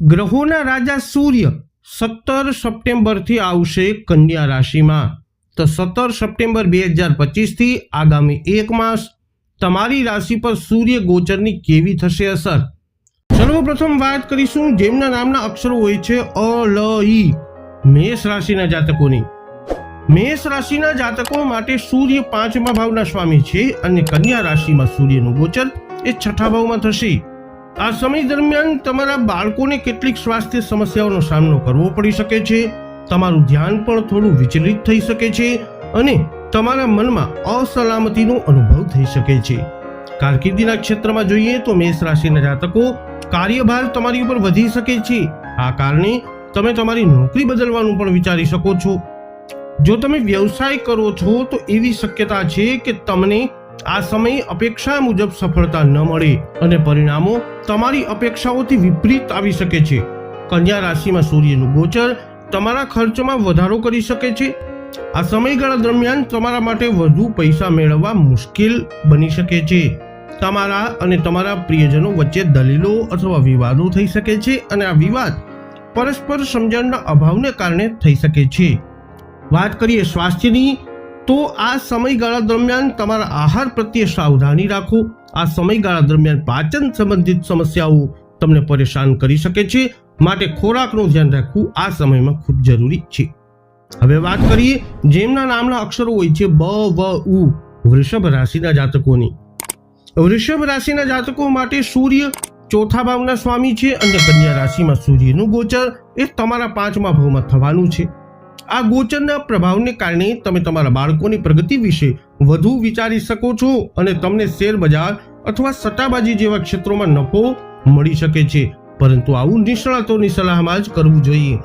ગ્રહોના રાજા સૂર્ય સત્તર સપ્ટેમ્બરથી આવશે કન્યા રાશિમાં. તો સત્તર સપ્ટેમ્બર બે હજાર પચીસથી આગામી એક માસ તમારી રાશિ પર સૂર્ય ગોચરની કેવી થશે અસર? સર્વપ્રથમ વાત કરીશું જેમના નામના અક્ષરો હોય છે અ, લ, ઈ. મેષ રાશિના જાતકોની. મેષ રાશિના જાતકો માટે સૂર્ય પાંચમા ભાવના સ્વામી છે અને કન્યા રાશિમાં સૂર્યનું ગોચર એ છઠ્ઠા ભાવમાં થશે. આ સમય દરમિયાન તમારા બાળકોને કેટલીક સ્વાસ્થ્ય સમસ્યાઓનો સામનો કરવો પડી શકે છે, તમારું ધ્યાન પણ થોડું વિચલિત થઈ શકે છે અને તમારા મનમાં અસલામતીનો અનુભવ થઈ શકે છે. કારકિર્દીના ક્ષેત્રમાં જોઈએ તો મેષ રાશિના જાતકો કાર્યભાર તમારી ઉપર વધી શકે છે. આ કારણે તમે તમારી નોકરી બદલવાનું પણ વિચારી શકો છો. જો તમે વ્યવસાય કરો છો તો એવી શક્યતા છે કે તમને આ સમય અપેક્ષા મુજબ સફળતા ન મળે અને પરિણામો તમારી અપેક્ષાઓથી વિપરીત આવી શકે છે. કન્યા રાશિમાં સૂર્યનું ગોચર તમારા ખર્ચમાં વધારો કરી શકે છે. આ સમયગાળા દરમિયાન તમારા માટે વધુ પૈસા મેળવવા મુશ્કેલ બની શકે છે. તમારા અને તમારા પ્રિયજનો વચ્ચે દલીલો અથવા વિવાદો થઈ શકે છે અને આ વિવાદ પરસ્પર સમજણના અભાવને કારણે થઈ શકે છે. વાત કરીએ સ્વાસ્થ્યની તો આ સમયગાળા દરમિયાન તમારા આહાર પ્રત્યે સાવધાની રાખો. આ સમયગાળા દરમિયાન પાચન સંબંધિત સમસ્યાઓ તમને પરેશાન કરી શકે છે. માટે ખોરાકનું ધ્યાન રાખવું આ સમયમાં ખૂબ જરૂરી છે. હવે વાત કરીએ જેમના નામના અક્ષરો હોય છે બ, વ, ઉ, વૃષભ રાશિના જાતકોની. વૃષભ રાશિના જાતકો માટે સૂર્ય ચોથા ભાવના સ્વામી છે અને કન્યા રાશિમાં સૂર્યનું ગોચર એ તમારા પાંચમા ભાવમાં થવાનું છે. આ ગોચરના પ્રભાવને કારણે તમે તમારા બાળકોની પ્રગતિ વિશે વધુ વિચારી શકો છો અને તમને શેર બજાર અથવા સટ્ટાબાજી જેવા ક્ષેત્રોમાં નફો મળી શકે છે. પરંતુ આવું નિષ્ણાતોની સલાહમાં જ કરવું જોઈએ.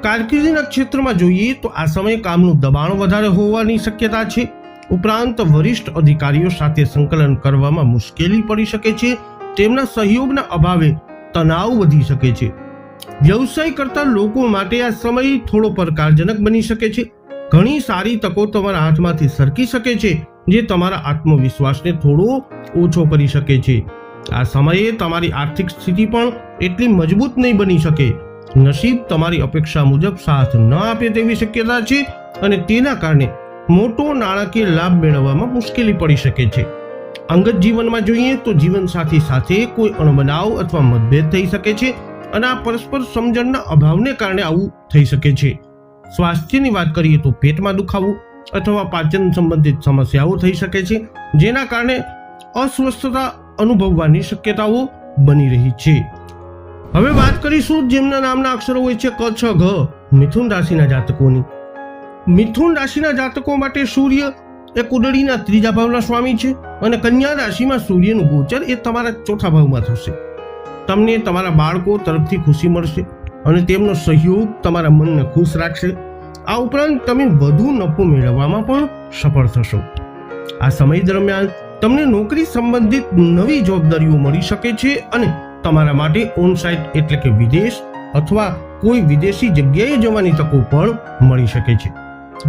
કારકિર્દીના ક્ષેત્રમાં જોઈએ તો આ સમયે કામનું દબાણ વધારે હોવાની શક્યતા છે. ઉપરાંત વરિષ્ઠ અધિકારીઓ સાથે સંકલન કરવામાં મુશ્કેલી પડી શકે છે. તેમના સહયોગના અભાવે તણાવ વધી શકે છે. વ્યવસાય કરતા લોકો માટે આ સમય થોડો પડકારજનક બની શકે છે. ઘણી સારી તકો તમારા હાથમાંથી સરકી શકે છે, જે તમારા આત્મવિશ્વાસને થોડો ઓછો કરી શકે છે. આ સમયે તમારી આર્થિક સ્થિતિ પણ એટલી મજબૂત નહીં બની શકે. નસીબ તમારી અપેક્ષા મુજબ સાથ ન આપે તેવી શક્યતા છે અને તેના કારણે મોટો નાણાકીય લાભ મેળવવામાં મુશ્કેલી પડી શકે છે. અંગત જીવનમાં જોઈએ તો જીવનસાથી સાથે કોઈ અણબનાવ અથવા મતભેદ થઈ શકે છે. અને આ પરસ્પર સમજણના અભાવને કારણે આવું થઈ શકે છે. સ્વાસ્થ્યની વાત કરીએ તો પેટમાં દુખાવો અથવા પાચન સંબંધિત સમસ્યાઓ થઈ શકે છે, જેના કારણે અસ્વસ્થતા અનુભવવાની શક્યતાઓ બની રહી છે. હવે વાત કરીશું જેમના નામના અક્ષરો હોય છે ક, છ, ઘ, મિથુન રાશિના જાતકોની. મિથુન રાશિના જાતકો માટે સૂર્ય એ કુંડળીના ત્રીજા ભાવના સ્વામી છે અને કન્યા રાશિમાં સૂર્યનું ગોચર એ તમારા ચોથા ભાવમાં થશે. તમને તમારા બાળકો તરફથી ખુશી મળશે અને તેમનો સહયોગ તમારા મનને ખુશ રાખશે. આ ઉપરાંત તમે વધુ નફો મેળવવામાં પણ સફળ થશો. આ સમય દરમિયાન તમને નોકરી સંબંધિત નવી જવાબદારીઓ મળી શકે છે અને તમારા માટે ઓન સાઇટ એટલે કે વિદેશ અથવા કોઈ વિદેશી જગ્યાએ જવાની તકો પણ મળી શકે છે.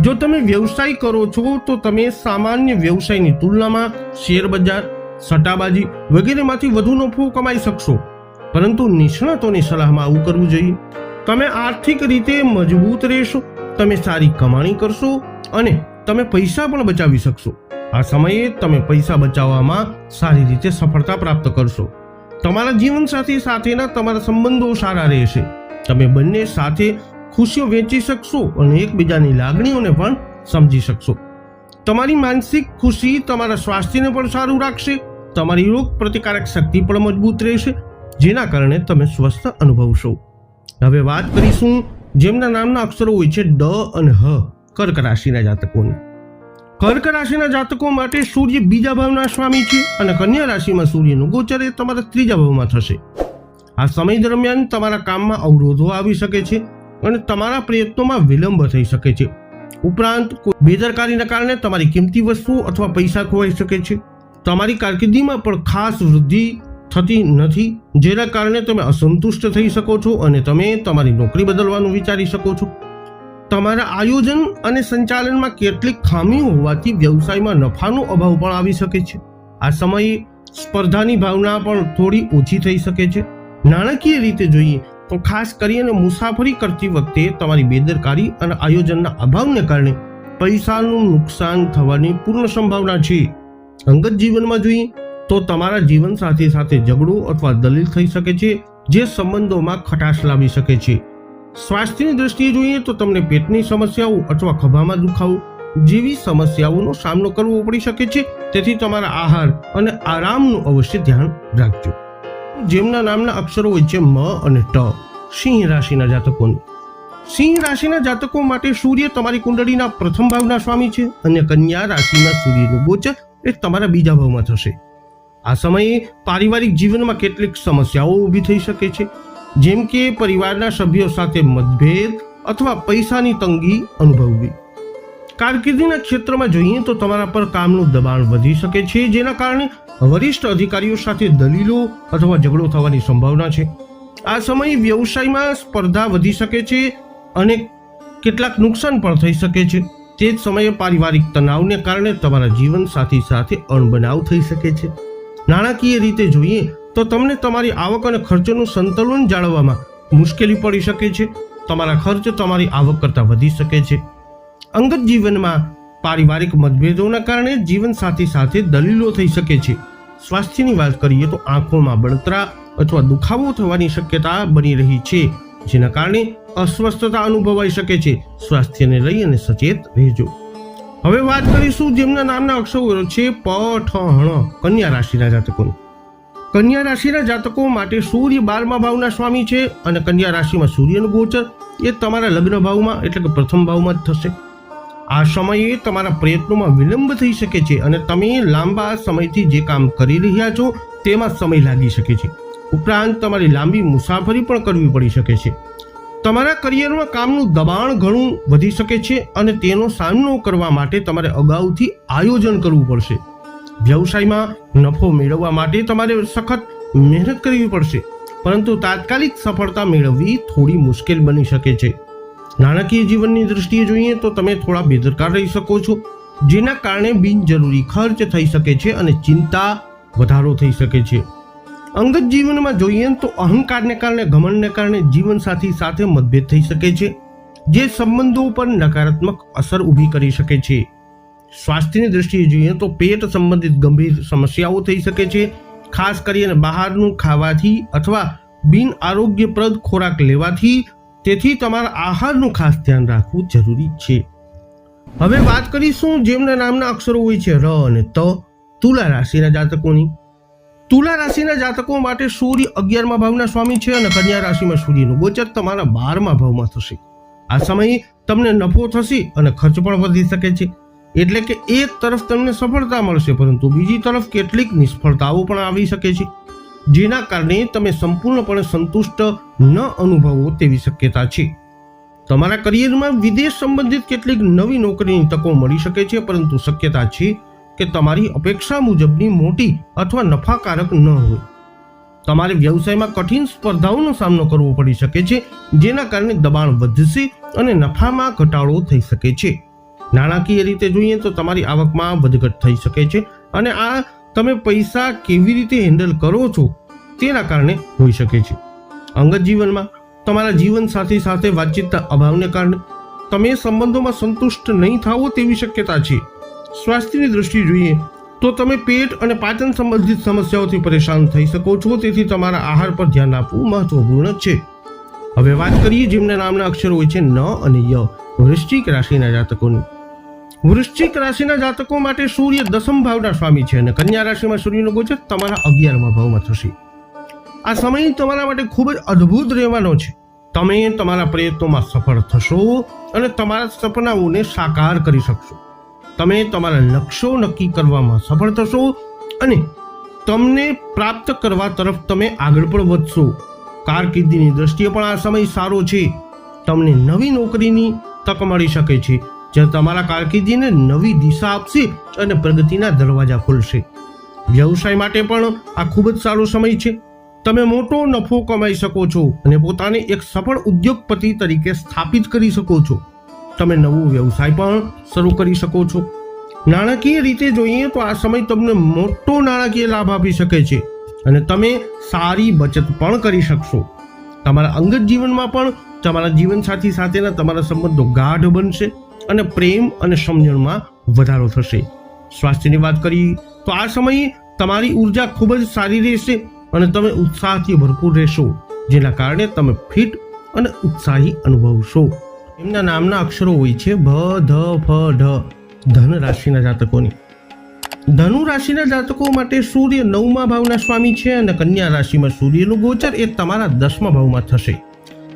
જો તમે વ્યવસાય કરો છો તો તમે સામાન્ય વ્યવસાયની તુલનામાં શેર બજાર સટ્ટાબાજી વગેરેમાંથી વધુ નફો કમાઈ શકશો. પરંતુ નિષ્ણાતોની સલાહમાં આવું કરવું જોઈએ. તમે આર્થિક રીતે મજબૂત રહેશો, તમે સારી કમાણી કરશો અને તમે પૈસા પણ બચાવી શકશો. આ સમયે તમે પૈસા બચાવવામાં સારી રીતે સફળતા પ્રાપ્ત કરશો. તમારા જીવનસાથી સાથેના તમારા સંબંધો સારા રહેશે. તમે બંને સાથે ખુશીઓ વેચી શકશો અને એકબીજાની લાગણીઓને પણ સમજી શકશો. તમારી માનસિક ખુશી તમારા સ્વાસ્થ્યને પણ સારું રાખશે. તમારી રોગ પ્રતિકારક શક્તિ પણ મજબૂત રહેશે. જેના કારણે તમે સ્વસ્થ અનુભવશો. હવે વાત કરીશું જેમના નામના અક્ષરો હોય છે ડ અને હ, કર્ક રાશિના જાતકોની. કર્ક રાશિના જાતકો માટે સૂર્ય બીજા ભાવના સ્વામી છે અને કન્યા રાશિમાં સૂર્યનું ગોચર એ તમારા ત્રીજા ભાવમાં થશે. આ સમય દરમિયાન તમારા કામમાં અવરોધો આવી શકે છે અને તમારા પ્રયત્નોમાં વિલંબ થઈ શકે છે. ઉપરાંત બેદરકારીના કારણે તમારી કિંમતી વસ્તુઓ અથવા પૈસા ખોવાઈ શકે છે. તમારી કારકિર્દીમાં પણ ખાસ વૃદ્ધિ થતી નથી, જેના કારણે તમે અસંતુષ્ટ થઈ શકો છો અને તમે તમારી નોકરી બદલવાનું વિચારી શકો છો. તમારા આયોજન અને સંચાલનમાં કેટલીક ખામીઓ હોવાથી વ્યવસાયમાં નફાનો અભાવ પણ આવી શકે છે. આ સમયે સ્પર્ધાની ભાવના પણ થોડી ઓછી થઈ શકે છે. નાણાકીય રીતે જોઈએ તો ખાસ કરીને મુસાફરી કરતી વખતે તમારી બેદરકારી અને આયોજનના અભાવને કારણે પૈસાનું નુકસાન થવાની પૂર્ણ સંભાવના છે. અંગત જીવનમાં જોઈએ તો તમારા જીવન સાથી સાથે ઝઘડો અથવા દલીલ થઈ શકે છે, જે સંબંધોમાં ખટાશ લાવી શકે છે. સ્વાસ્થ્યની દ્રષ્ટિએ જોઈએ તો તમને પેટની સમસ્યાઓ અથવા ખભામાં દુખાવો જેવી સમસ્યાઓનો સામનો કરવો પડી શકે છે. તેથી તમારા આહાર અને આરામનું અવશ્ય ધ્યાન રાખજો. જેમના નામના અક્ષરો હોય છે મ અને ટ, સિંહ રાશિના જાતકોની. સિંહ રાશિના જાતકો માટે સૂર્ય તમારી કુંડળીના પ્રથમ ભાવના સ્વામી છે અને કન્યા રાશિના સૂર્યનું ગોચર એ તમારા બીજા ભાવમાં થશે. આ સમયે પારિવારિક જીવનમાં કેટલીક સમસ્યાઓ ઊભી થઈ શકે છે. જેમ કે પરિવારના સભ્યો સાથે મતભેદ અથવા પૈસાની તંગી અનુભવવી. કારકિર્દીના ક્ષેત્રમાં જોઈએ તો તમારા પર કામનું દબાણ વધી શકે છે, જેના કારણે વરિષ્ઠ અધિકારીઓ સાથે દલીલો અથવા ઝઘડો થવાની સંભાવના છે. આ સમયે વ્યવસાયમાં સ્પર્ધા વધી શકે છે અને કેટલાક નુકસાન પણ થઈ શકે છે. તે જ સમયે પારિવારિક તણાવને કારણે તમારા જીવન સાથી સાથે અણબનાવ થઈ શકે છે. નાણાકીય રીતે જોઈએ તો તમને તમારી આવક અને ખર્ચનું સંતુલન જાળવવામાં મુશ્કેલી પડી શકે છે. તમારા ખર્ચ તમારી આવક કરતાં વધી શકે છે. અંગત જીવનમાં પારિવારિક મતભેદોના કારણે જીવનસાથી સાથે દલીલો થઈ શકે છે. સ્વાસ્થ્યની વાત કરીએ તો આંખોમાં બળતરા અથવા દુખાવો થવાની શક્યતા બની રહી છે, જેના કારણે અસ્વસ્થતા અનુભવાઈ શકે છે. સ્વાસ્થ્યને લઈ અને સચેત રહેજો. હવે વાત કરીશું જેમના નામના અક્ષરો છે પ, ઠ હણ કન્યા રાશિના જાતકોની. કન્યા રાશિના જાતકો માટે સૂર્ય બારમા ભાવના સ્વામી છે અને કન્યા રાશિમાં સૂર્યનું ગોચર. એ તમારા લગ્ન ભાવમાં એટલે કે પ્રથમ ભાવમાં જ થશે. આ સમયે તમારા પ્રયત્નોમાં વિલંબ થઈ શકે છે અને તમે લાંબા સમયથી જે કામ કરી રહ્યા છો તેમાં સમય લાગી શકે છે. ઉપરાંત તમારી લાંબી મુસાફરી પણ કરવી પડી શકે છે. તમારા કરિયરમાં કામનું દબાણ ઘણું વધી શકે છે અને તેનો સામનો કરવા માટે તમારે અગાઉથી આયોજન કરવું પડશે. વ્યવસાયમાં નફો મેળવવા માટે તમારે સખત મહેનત કરવી પડશે, પરંતુ તાત્કાલિક સફળતા મેળવવી થોડી મુશ્કેલ બની શકે છે. નાણાકીય જીવનની દૃષ્ટિએ જોઈએ તો તમે થોડા બેદરકાર રહી શકો છો, જેના કારણે બિનજરૂરી ખર્ચ થઈ શકે છે અને ચિંતા વધારો થઈ શકે છે. અંગત જીવનમાં જોઈએ તો અહંકારને કારણે, ઘમંડને કારણે જીવનસાથી સાથે મતભેદ થઈ શકે છે, જે સંબંધો પર નકારાત્મક અસર ઊભી કરી શકે છે. સ્વાસ્થ્યની દૃષ્ટિએ જોઈએ તો પેટ સંબંધિત ગંભીર સમસ્યાઓ થઈ શકે છે, ખાસ કરીને બહારનું ખાવાથી અથવા બિન આરોગ્યપ્રદ ખોરાક લેવાથી. તેથી તમારા આહારનું ખાસ ધ્યાન રાખવું જરૂરી છે. હવે વાત કરીશું જેમના નામના અક્ષરો હોય છે, ર અને ત. તુલા રાશિના જાતકોની. તુલા રાશિના જાતકો માટે સૂર્ય અગિયારમા ભાવના સ્વામી છે અને કન્યા રાશિમાં સૂર્યનું ગોચર તમારા બારમા ભાવમાં થશે. આ સમયે તમને નફો થશે અને ખર્ચ પણ વધી શકે છે. એટલે કે એક તરફ તમને સફળતા મળશે, પરંતુ બીજી તરફ કેટલીક નિષ્ફળતાઓ પણ આવી શકે છે. જેના કારણે તમે સંપૂર્ણપણે સંતુષ્ટ ન અનુભવો તેવી શક્યતા છે. તમારા કરિયરમાં વિદેશ સંબંધિત કેટલીક નવી નોકરીની તકો મળી શકે છે, પરંતુ શક્યતા છે કે તમારી અપેક્ષા મુજબની મોટી અથવા નફાકારક ન હોય. તમારે વ્યવસાયમાં કઠિન સ્પર્ધાઓનો સામનો કરવો પડી શકે છે, જેના કારણે દબાણ વધશે અને નફામાં ઘટાડો થઈ શકે છે. નાણાકીય રીતે જોઈએ તો તમારી આવકમાં વધઘટ થઈ શકે છે અને આ તમે પૈસા કેવી રીતે હેન્ડલ કરો છો તેના કારણે હોઈ શકે છે. અંગત જીવનમાં તમારા જીવન સાથી સાથે વાતચીતના અભાવને કારણે તમે સંબંધોમાં સંતુષ્ટ નહીં થાવો તેવી શક્યતા છે. સ્વાસ્થ્યની દૃષ્ટિએ જોઈએ તો તમે પેટ અને પાચન સંબંધિત સમસ્યાઓથી પરેશાન થઈ શકો છો, તેથી તમારા આહાર પર ધ્યાન આપવું મહત્વપૂર્ણ છે. હવે વાત કરીએ જેમના નામના અક્ષરો હોય છે ન અને ય, વૃશ્ચિક રાશિના જાતકોની. વૃશ્ચિક રાશિના જાતકો માટે સૂર્ય દસમ ભાવના સ્વામી છે અને કન્યા રાશિમાં સૂર્યનો ગોચર તમારા અગિયારમા ભાવમાં થશે. આ સમય તમારા માટે ખૂબ જ અદ્ભુત રહેવાનો છે. તમે તમારા પ્રયત્નોમાં સફળ થશો અને તમારા સપનાઓને સાકાર કરી શકશો. તમે તમારા લક્ષ્યો નક્કી કરવામાં સફળ થશો અને તમને પ્રાપ્ત કરવા તરફ તમે આગળ પણ વધશો. કારકિર્દીની દ્રષ્ટિએ પણ આ સમય સારો છે. તમને નવી નોકરીની તક મળી શકે છે. જે તમારા કારકિર્દીને નવી દિશા આપશે અને પ્રગતિના દરવાજા ખોલશે. વ્યવસાય માટે પણ આ ખૂબ જ સારો સમય છે. તમે મોટો નફો કમાઈ શકો છો અને પોતાને એક સફળ ઉદ્યોગપતિ તરીકે સ્થાપિત કરી શકો છો. તમે નવો વ્યવસાય પણ શરૂ કરી શકો છો. નાણાકીય રીતે જોઈએ તો આ સમય તમને મોટો નાણાકીય લાભ આપી શકે છે અને તમે સારી બચત પણ કરી શકશો. તમારા અંગત જીવનમાં પણ તમારા જીવનસાથી સાથેના તમારા સંબંધો ગાઢ બનશે અને પ્રેમ અને સમજણમાં વધારો થશે. સ્વાસ્થ્યની વાત કરી તો આ સમયે તમારી ઊર્જા ખૂબ જ સારી રહેશે અને તમે ઉત્સાહથી ભરપૂર રહેશો, જેના કારણે તમે ફિટ અને ઉત્સાહી અનુભવશો. એમના નામના અક્ષરો હોય છે ભ, ધ, ફ, ઢ, ધન રાશિના જાતકોની. ધનુ રાશિના જાતકો માટે સૂર્ય નવમા ભાવના સ્વામી છે અને કન્યા રાશિમાં સૂર્યનું ગોચર એ તમારા દસમા ભાવમાં થશે.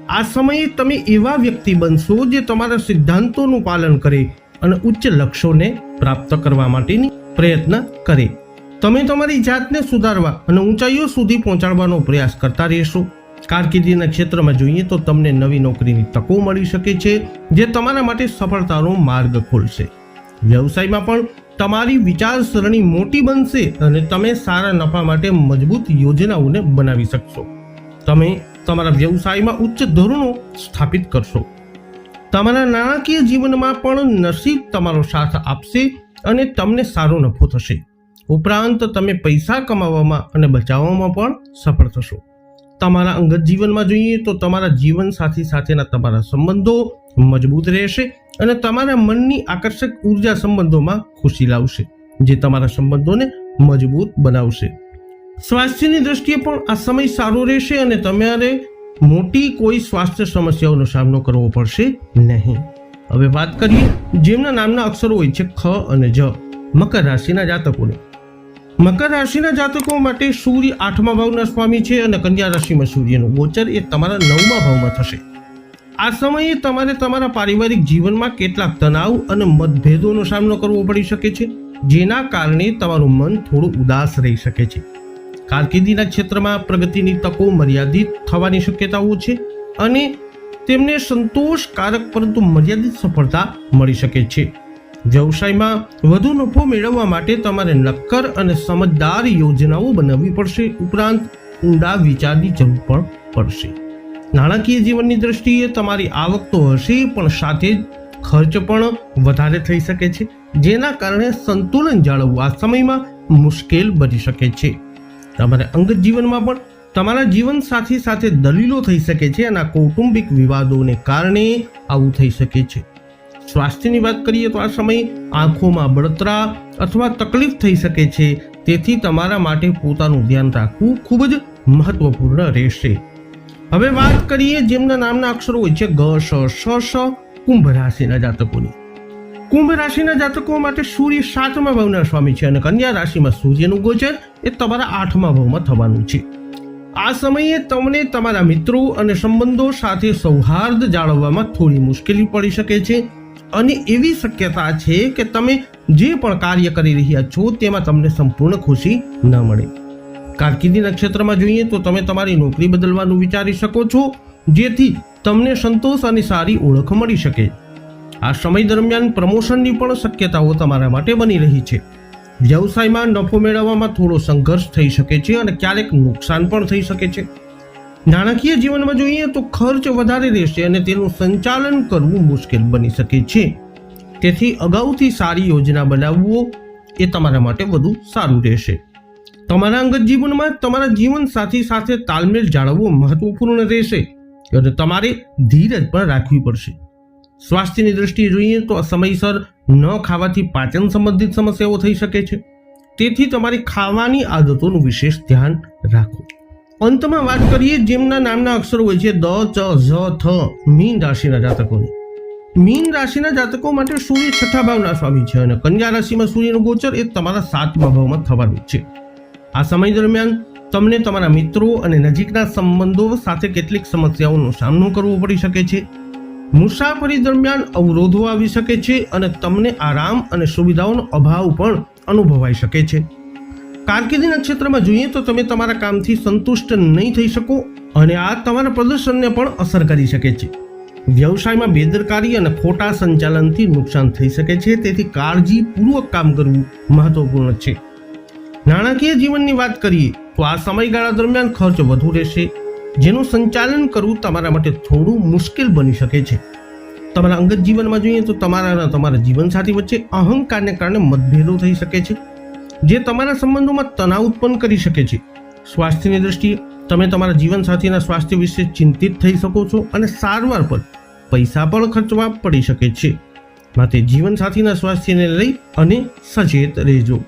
આ સમયે તમે એવા વ્યક્તિ બનશો જે તમારા સિદ્ધાંતોનું પાલન કરે અને ઉચ્ચ લક્ષ્યોને પ્રાપ્ત કરવા માટેની પ્રયત્ન કરે. તમે તમારી જાતને સુધારવા અને ઊંચાઈઓ સુધી પહોંચાડવાનો પ્રયાસ કરતા રહેશો. કારકિર્દીના ક્ષેત્રમાં જોઈએ તો તમને નવી નોકરીની તકો મળી શકે છે, જે તમારા માટે સફળતાનો માર્ગ ખોલશે. વ્યવસાયમાં પણ તમારી વિચારસરણી મોટી બનશે અને તમે સારા નફા માટે મજબૂત યોજનાઓને બનાવી શકશો. તમે તમારા વ્યવસાયમાં ઉચ્ચ ધોરણો સ્થાપિત કરશો. તમારા નાણાકીય જીવનમાં પણ નસીબ તમારો સાથ આપશે અને તમને સારો નફો થશે. ઉપરાંત તમે પૈસા કમાવામાં અને બચાવવામાં પણ સફળ થશો. તમારા અંગત જીવનમાં જોઈએ તો તમારા જીવન સાથી સાથેના તમારા સંબંધો મજબૂત રહેશે અને તમારા મનની આકર્ષક ઊર્જા સંબંધોમાં ખુશી લાવશે, જે તમારા સંબંધોને મજબૂત બનાવશે. સ્વાસ્થ્યની દ્રષ્ટિએ પણ આ સમય સારો રહેશે અને તમારે મોટી કોઈ સ્વાસ્થ્ય સમસ્યાઓનો સામનો કરવો પડશે નહીં. હવે વાત કરીએ જેમના નામના અક્ષરો હોય છે ખ અને જ, મકર રાશિના જાતકોને. મકર રાશિના જાતકો માટે સૂર્ય આઠમા ભાવના સ્વામી છે અને કન્યા રાશિમાં સૂર્યનું ગોચર એ તમારા નવમા ભાવમાં થશે. આ સમયે તમારે તમારા પારિવારિક જીવનમાં કેટલાક તણાવ અને મતભેદોનો સામનો કરવો પડી શકે છે, જેના કારણે તમારું મન થોડું ઉદાસ રહી શકે છે. કારકિર્દીના ક્ષેત્રમાં પ્રગતિની તકો મર્યાદિત થવાની શક્યતાઓ છે અને તેમને સંતોષકારક પરંતુ મર્યાદિત સફળતા મળી શકે છે. વ્યવસાયમાં વધુ નફો મેળવવા માટે તમારે નક્કર અને સમજદાર યોજનાઓ બનાવવી પડશે. ઉપરાંત ઊંડા વિચારની જરૂર પણ પડશે. નાણાકીય જીવનની દ્રષ્ટિએ તમારી આવક તો હશે, પણ સાથે જ ખર્ચ પણ વધારે થઈ શકે છે, જેના કારણે સંતુલન જાળવવું આ સમયમાં મુશ્કેલ બની શકે છે. તમારા અંગત જીવનમાં પણ તમારા જીવન સાથી સાથે દલીલો થઈ શકે છે અને કૌટુંબિક વિવાદોને કારણે આવું થઈ શકે છે. સ્વાસ્થ્યની વાત કરીએ તો આ સમય આંખોમાં બળતરા અથવા તકલીફ થઈ શકે છે. તેથી તમારા માટે પોતાનું ધ્યાન રાખવું ખૂબ જ મહત્વપૂર્ણ રહેશે. હવે વાત કરીએ જેમના નામના અક્ષરો હોય છે ગ શ શ શ કુંભ રાશિના જાતકોની. કુંભ રાશિના જાતકો માટે સૂર્ય સાતમા ભાવના સ્વામી છે અને કન્યા રાશિમાં સૂર્યનું ગોચર એ તમારા આઠમા ભાવમાં થવાનું છે. આ સમયે તમને તમારા મિત્રો અને સંબંધો સાથે સૌહાર્દ જાળવવામાં થોડી મુશ્કેલી પડી શકે છે. અને એવી શક્યતા છે કે તમે જે પણ કાર્ય કરી રહ્યા છો તેમાં તમને સંપૂર્ણ ખુશી ન મળે. કારકિર્દી નક્ષત્રમાં જોઈએ તો તમે તમારી નોકરી બદલવાનું વિચારી શકો છો, જેથી તમને સંતોષ અને સારી ઓળખ મળી શકે. આ સમય દરમિયાન પ્રમોશનની પણ શક્યતાઓ તમારા માટે બની રહી છે. વ્યવસાયમાં નફો મેળવવામાં થોડો સંઘર્ષ થઈ શકે છે અને ક્યારેક નુકસાન પણ થઈ શકે છે. નાણાકીય જીવનમાં જોઈએ તો ખર્ચ વધારે રહેશે અને તેનું સંચાલન કરવું મુશ્કેલ બની શકે છે. તેથી અગાઉથી સારી યોજના બનાવવો એ તમારા માટે વધુ સારું રહેશે. તમારા અંગત જીવનમાં તમારા જીવન સાથી સાથે તાલમેલ જાળવવો મહત્વપૂર્ણ રહેશે અને તમારે ધીરજ પણ રાખવી પડશે. સ્વાસ્થ્યની દ્રષ્ટિએ જોઈએ તો સમયસર ન ખાવાથી પાચન સંબંધિત સમસ્યાઓ થઈ શકે છે. તેથી તમારી ખાવાની આદતોનું વિશેષ ધ્યાન રાખો. અંતમાં વાત કરીએ જેમના નામના અક્ષરો હોય છે દ, ચ, ઝ, થ, મીન રાશિના જાતકોની. મીન રાશિના જાતકો માટે સૂર્ય છઠ્ઠા ભાવના સ્વામી છે અને કન્યા રાશિમાં સૂર્યનું ગોચર એ તમારા સાતમા ભાવમાં થવાનું છે. આ સમય દરમિયાન તમને તમારા મિત્રો અને નજીકના સંબંધો સાથે કેટલીક સમસ્યાઓનો સામનો કરવો પડી શકે છે. મુસાફરી દરમિયાન અવરોધો આવી શકે છે અને તમને આરામ અને સુવિધાઓનો અભાવ પણ અનુભવાઈ શકે છે. કારકિર્દીના ક્ષેત્રમાં જોઈએ તો તમે તમારા કામથી સંતુષ્ટ નહીં થઈ શકો અને આ તમારા પ્રદર્શનને પણ અસર કરી શકે છે. વ્યવસાયમાં બેદરકારી અને ખોટા સંચાલનથી નુકસાન થઈ શકે છે. તેથી કાળજીપૂર્વક કામ કરવું મહત્વપૂર્ણ છે. નાણાકીય જીવનની વાત કરીએ તો આ સમયગાળા દરમિયાન ખર્ચ વધુ રહેશે, જેનું સંચાલન કરવું તમારા માટે થોડું મુશ્કેલ બની શકે છે. તમારા અંગત જીવનમાં જોઈએ તો તમારા અને તમારા જીવનસાથી વચ્ચે અહંકારને કારણે મતભેદો થઈ શકે છે. જે તમારા સંબંધોમાં તણાવ ઉત્પન્ન કરી શકે છે. સ્વાસ્થ્યની દ્રષ્ટિએ તમે તમારા જીવનસાથીના સ્વાસ્થ્ય વિશે ચિંતિત થઈ શકો છો અને સારવાર પર પૈસા પણ ખર્ચવા પડી શકે છે. માટે જીવનસાથીના સ્વાસ્થ્યને લઈ અને સચેત રહેજો.